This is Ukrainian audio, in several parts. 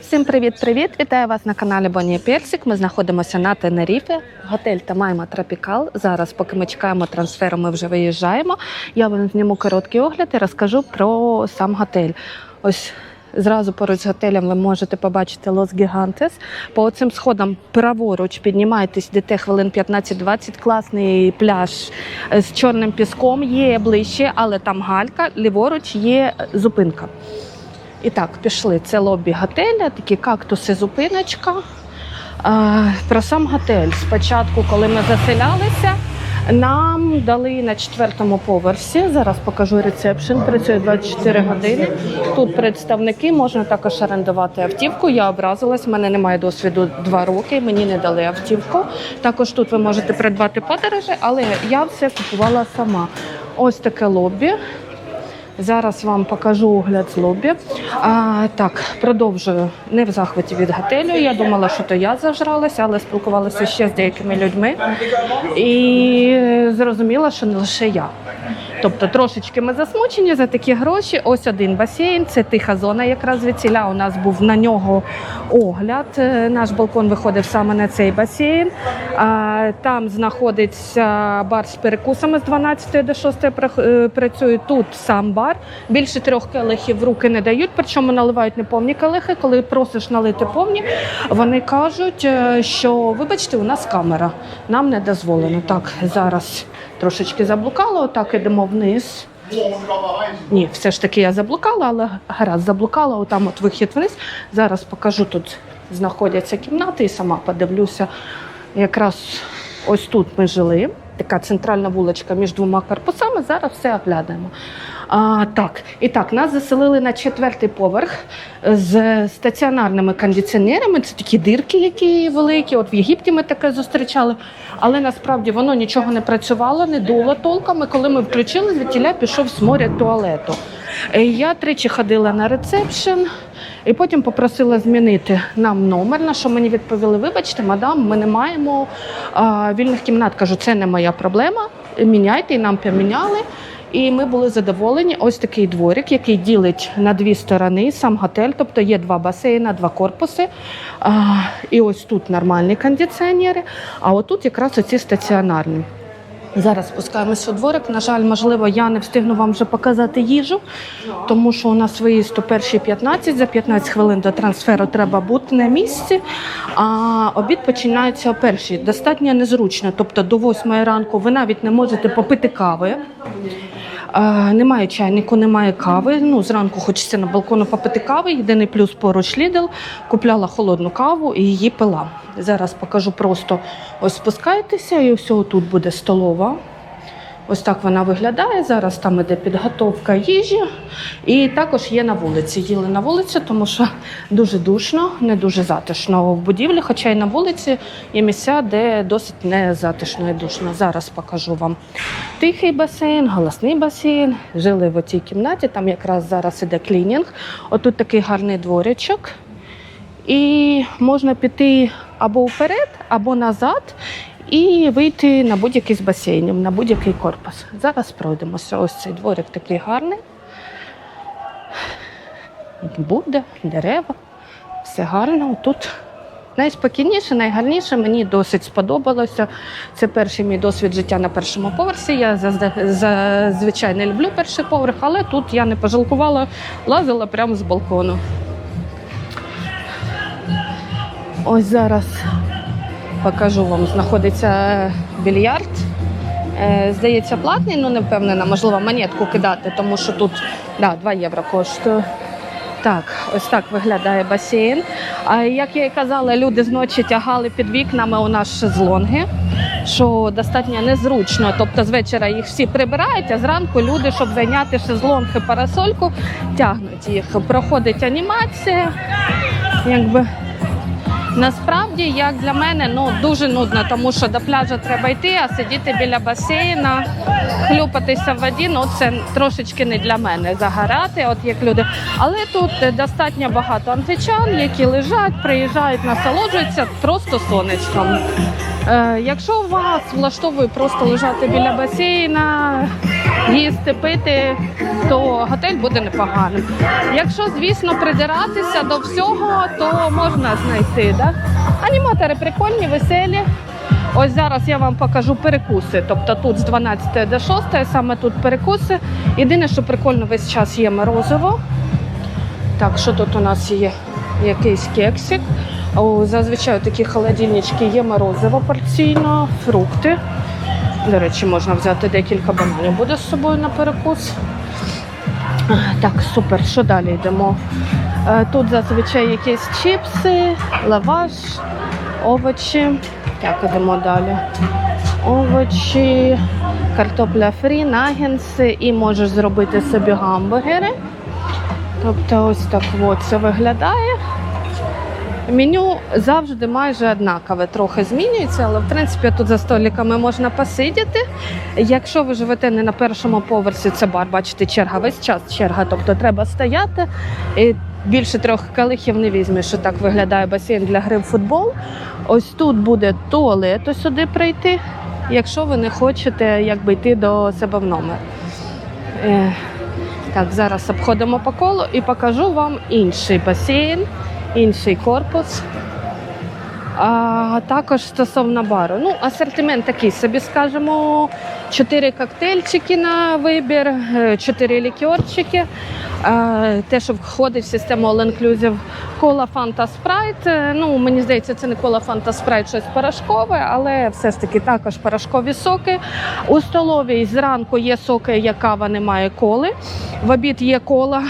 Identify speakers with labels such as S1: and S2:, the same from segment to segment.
S1: Всім привіт-привіт! Вітаю вас на каналі Бонні Персик. Ми знаходимося на Тенеріфі, готель Тамайма Тропікал. Зараз, поки ми чекаємо трансферу, ми вже виїжджаємо. Я вам зніму короткий огляд і розкажу про сам готель. Ось зразу поруч з готелем ви можете побачити Лос Гігантес. По цим сходам праворуч піднімайтесь, йдете хвилин 15-20. Класний пляж з чорним піском. Є ближче, але там галька. Ліворуч є зупинка. І так, пішли. Це лобі готеля, такі кактуси, зупиночка. Про сам готель. Спочатку, коли ми заселялися, нам дали на четвертому поверсі. Зараз покажу рецепшн. Працює 24 години. Тут представники можна також орендувати автівку. Я образилась, в мене немає досвіду 2 роки. Мені не дали автівку. Також тут ви можете придбати подорожі, але я все купувала сама. Ось таке лобі. Зараз вам покажу огляд з лобі. А, так, продовжую не в захваті від готелю. Я думала, що то я зажралася, але спілкувалася ще з деякими людьми і зрозуміла, що не лише я. Тобто трошечки ми засмучені за такі гроші. Ось один басейн, це тиха зона. Якраз звідсіля у нас був на нього огляд. Е, Наш балкон виходив саме на цей басейн. Там знаходиться бар з перекусами з 12 до 6 прах- е, працює. Тут сам бар. Більше трьох келихів руки не дають, причому наливають не повні келихи. Коли просиш налити повні, вони кажуть, е, що вибачте, у нас камера, нам не дозволено. Так, зараз трошечки заблукала, отак ідемо вниз. Ні, все ж таки я заблукала, але гаразд заблукала. Отам от вихід вниз. Зараз покажу тут знаходяться кімнати і сама подивлюся. Якраз ось тут ми жили. Така центральна вуличка між двома корпусами. Зараз все оглядаємо. А, так, і так, нас заселили на четвертий поверх з стаціонарними кондиціонерами. Це такі дирки, які великі. От в Єгипті ми таке зустрічали. Але насправді воно нічого не працювало, не дуло толком. І коли ми включили, звідтіля пішов сморід туалету. Е, Я тричі ходила на рецепшн. І потім попросила змінити нам номер, на що мені відповіли: вибачте, мадам, ми не маємо а, вільних кімнат. Кажу, це не моя проблема. Міняйте, і нам поміняли. І ми були задоволені. Ось такий дворик, який ділить на дві сторони сам готель. Тобто є два басейни, два корпуси. А, і ось тут нормальні кондиціонери, а отут якраз оці стаціонарні. Зараз спускаємося у дворик. На жаль, можливо, я не встигну вам вже показати їжу, тому що у нас виїзд у перші 15, за 15 хвилин до трансферу треба бути на місці. А обід починається о першій. Достатньо незручно. Тобто до 8 ранку ви навіть не можете попити кави. Немає чайнику, немає кави. Ну, зранку хочеться на балкону попити кави. Єдиний плюс поруч Лідл. Купляла холодну каву і її пила. Зараз покажу просто ось спускайтеся, і все тут буде столова. Ось так вона виглядає. Зараз там іде підготовка їжі. І також є на вулиці. Їли на вулиці, тому що дуже душно, не дуже затишно в будівлі, хоча й на вулиці є місця, де досить не затишно і душно. Зараз покажу вам тихий басейн, голосний басейн. Жили в цій кімнаті, там якраз зараз іде клінінг. Отут такий гарний дворячок. І можна піти або вперед, або назад і вийти на будь-який з басейнів, на будь-який корпус. Зараз пройдемося. Ось цей дворик такий гарний. Буде, дерева, все гарно. Тут найспокійніше, найгарніше. Мені досить сподобалося. Це перший мій досвід життя на першому поверсі. Я зазвичай не люблю перший поверх, але тут я не пожалкувала, лазила прямо з балкону. Ось зараз покажу вам. Знаходиться більярд. Е, Здається, платний, ну не впевнена, можливо, монетку кидати, тому що тут да, 2 євро коштує. Так, ось так виглядає басейн. А як я і казала, люди зночі тягали під вікнами у нас шезлонги, що достатньо незручно. Тобто з вечора їх всі прибирають, а зранку люди, щоб зайняти шезлонг і парасольку, тягнуть їх. Проходить анімація. Якби Насправді, як для мене, ну дуже нудно, тому що до пляжу треба йти, а сидіти біля басейна, хлюпатися в воді, ну це трошечки не для мене загорати, от як люди. Але тут достатньо багато англічан, які лежать, приїжджають, насолоджуються просто сонечком. Е, якщо вас влаштовує просто лежати біля басейна, їсти, пити, то готель буде непоганим. Якщо, звісно, придиратися до всього, то можна знайти. Да? Аніматори прикольні, веселі. Ось зараз я вам покажу перекуси. Тобто тут з 12 до 6, саме тут перекуси. Єдине, що прикольно весь час є морозиво. Так, що тут у нас є? Якийсь кексик. Зазвичай такі холодильнички є морозиво порційно, фрукти. До речі, можна взяти декілька бананів. Буде з собою на перекус. Так, супер. Що далі йдемо? Е, Тут зазвичай якісь чіпси, лаваш, овочі. Так, йдемо далі. Овочі, картопля фрі, нагінси і можеш зробити собі гамбургери. Тобто ось так от це виглядає. Меню завжди майже однакове, трохи змінюється, але в принципі тут за столиками можна посидіти. Якщо ви живете не на першому поверсі, це бар, бачите, черга весь час черга, тобто треба стояти. І більше трьох калихів не візьмеш, що так виглядає басейн для гри в футбол. Ось тут буде туалет ось сюди прийти, якщо ви не хочете якби йти до себе в номер. Е, так, зараз обходимо по колу і покажу вам інший басейн, інший корпус. А також стосовно бару. Ну, асортимент такий собі, скажімо, чотири коктейльчики на вибір, е, чотири лікерчики. Е, Те, що входить в систему All Inclusive кола Фанта Спрайт. Ну, мені здається, це не кола Фанта Спрайт, щось порошкове, але все ж таки також порошкові соки. У столовій зранку є соки, є кава, немає коли. В обід є кола.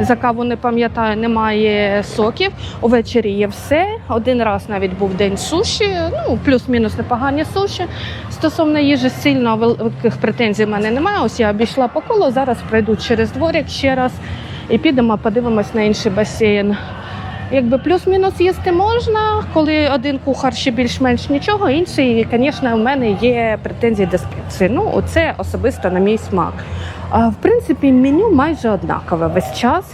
S1: За каву не пам'ятаю, немає соків. Увечері є все. Один раз навіть був день суші, ну плюс-мінус непогані суші. Стосовно їжі сильно великих претензій в мене немає. Ось я обійшла по колу. Зараз пройду через дворик ще раз і підемо, подивимось на інший басейн. Якби плюс-мінус їсти можна, коли один кухар ще більш-менш нічого, інший, звісно, в мене є претензії до спеції. Ну, оце особисто на мій смак. В принципі, меню майже однакове весь час.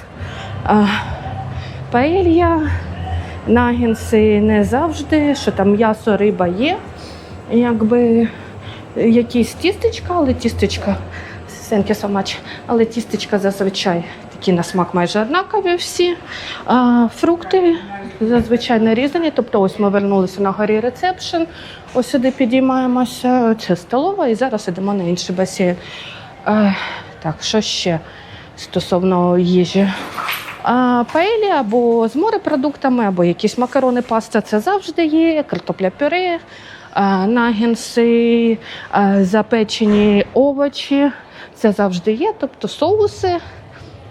S1: Паелья, нагінси не завжди, що там м'ясо, риба є. Якби якісь тістечка, але тістечка, thank you so much, але тістечка зазвичай такі на смак майже однакові всі. Фрукти зазвичай нарізані. Тобто, ось ми вернулися на горі рецепшн. Ось сюди підіймаємося. Це столова, і зараз йдемо на інший басейн. Так, що ще стосовно їжі? А, паелі або з морепродуктами, або якісь макарони, паста це завжди є, картопля пюре, нагінси, запечені овочі. Це завжди є, тобто соуси,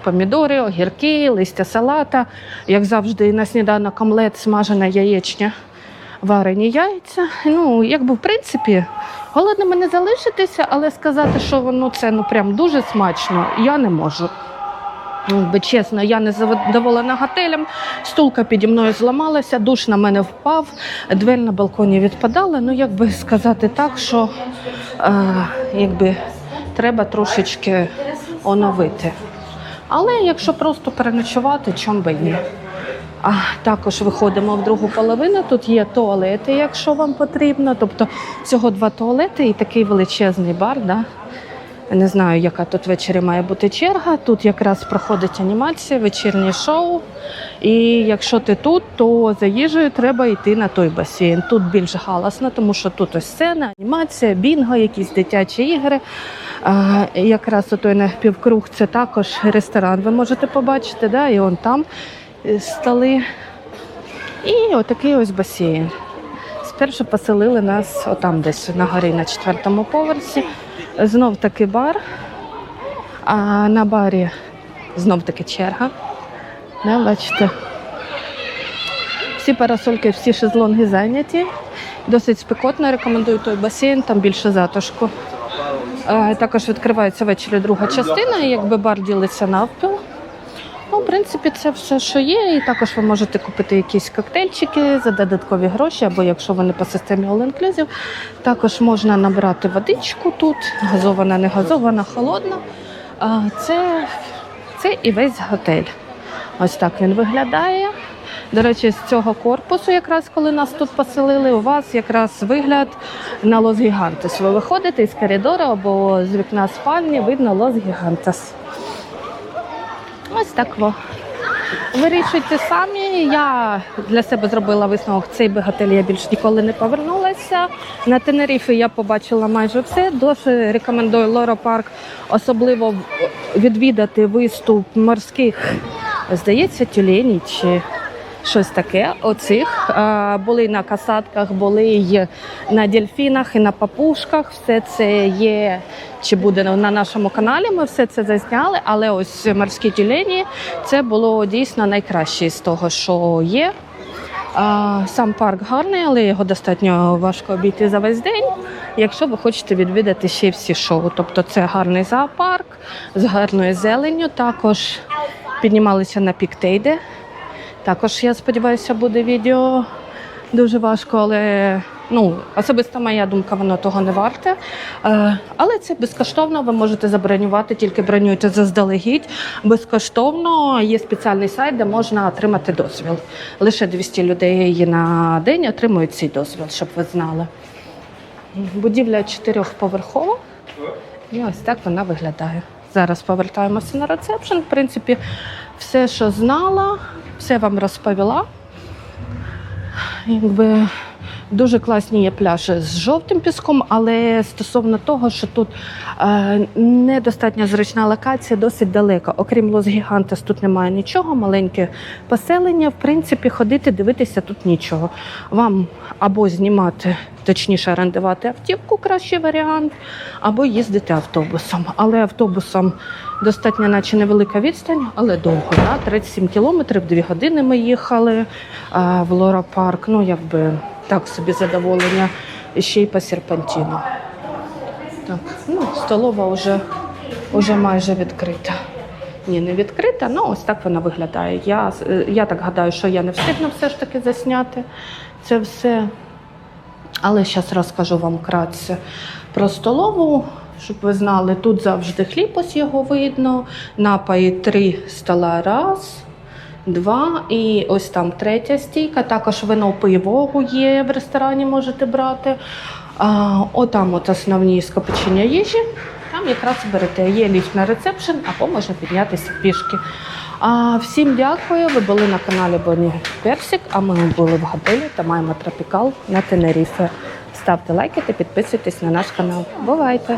S1: помідори, огірки, листя салата. Як завжди, на сніданок омлет, смажена яєчня, варені яйця. Ну, якби в принципі, голодними не залишитися, але сказати, що воно це ну прям дуже смачно, я не можу. Ну, би чесно, я не задоволена готелем. Стулка піді мною зламалася, душ на мене впав, двері на балконі відпадала. Ну, як би сказати так, що е, якби треба трошечки оновити. Але якщо просто переночувати, чом би ні. А також виходимо в другу половину. Тут є туалети, якщо вам потрібно. Тобто всього два туалети і такий величезний бар. Да? Не знаю, яка тут ввечері має бути черга. Тут якраз проходить анімація, вечірнє шоу. І якщо ти тут, то за їжею треба йти на той басейн. Тут більш галасно, тому що тут ось сцена, анімація, бінго, якісь дитячі ігри. А, якраз отой напівкруг це також ресторан. Ви можете побачити, да? і он там столи. І отакий ось басейн. Спершу поселили нас отам десь на горі на четвертому поверсі. Знов таки бар. А на барі знов таки черга. Да, бачите? Всі парасольки, всі шезлонги зайняті. Досить спекотно. Рекомендую той басейн, там більше затишку. Е, Також відкривається ввечері друга частина, і якби бар ділиться навпіл. Ну, в принципі, це все, що є. І також ви можете купити якісь коктейльчики за додаткові гроші, або якщо вони по системі All Inclusive, також можна набрати водичку тут, газована, не газована, холодна. Це, це і весь готель. Ось так він виглядає. До речі, з цього корпусу, якраз коли нас тут поселили, у вас якраз вигляд на Лос Гігантес. Ви виходите із коридору або з вікна спальні, видно Лос Гігантес. Ось так во. Вирішуйте самі. Я для себе зробила висновок. Цей би я більш ніколи не повернулася. На Тенеріфі я побачила майже все. Дуже рекомендую Лора Парк, особливо відвідати виступ морських, здається, тюлені чи щось таке. Оцих були на касатках, були й на дельфінах і на папушках. Все це є чи буде на нашому каналі. Ми все це зазняли, але ось морські тюлені це було дійсно найкраще з того, що є. Сам парк гарний, але його достатньо важко обійти за весь день, якщо ви хочете відвідати ще всі шоу. Тобто це гарний зоопарк з гарною зеленню. Також піднімалися на піктейди. Також, я сподіваюся, буде відео дуже важко, але ну, особисто моя думка, воно того не варте. Е, але це безкоштовно, ви можете забронювати, тільки бронюйте заздалегідь. Безкоштовно є спеціальний сайт, де можна отримати дозвіл. Лише 200 людей на день отримують цей дозвіл, щоб ви знали. Будівля чотирьохповерхова. І ось так вона виглядає. Зараз повертаємося на рецепшн. В принципі, все, що знала, все вам розповіла. Якби дуже класні є пляжі з жовтим піском, але стосовно того, що тут е, недостатньо зручна локація, досить далеко. Окрім Лос Гігантес, тут немає нічого, маленьке поселення. В принципі, ходити, дивитися тут нічого. Вам або знімати, точніше, орендувати автівку кращий варіант, або їздити автобусом. Але автобусом достатньо, наче невелика відстань, але довго. Да? 37 кілометрів, 2 години ми їхали а, в Лора Парк. Ну, якби так собі задоволення. І ще й по серпантіну. Так, ну, столова вже, вже майже відкрита. Ні, не відкрита, ну ось так вона виглядає. Я, я так гадаю, що я не встигну все ж таки засняти це все. Але зараз розкажу вам кратце про столову, щоб ви знали, тут завжди хліб, ось його видно. Напої три стола раз, два. І ось там третя стійка. Також вино пиво є в ресторані, можете брати. А, отам от основні скопичення їжі. Там якраз берете. Є ліфт на рецепшн, або можна піднятися пішки. А, всім дякую. Ви були на каналі Боні Персик, а ми були в готелі та маємо тропікал на Тенеріфе. Ставте лайки та підписуйтесь на наш канал. Бувайте!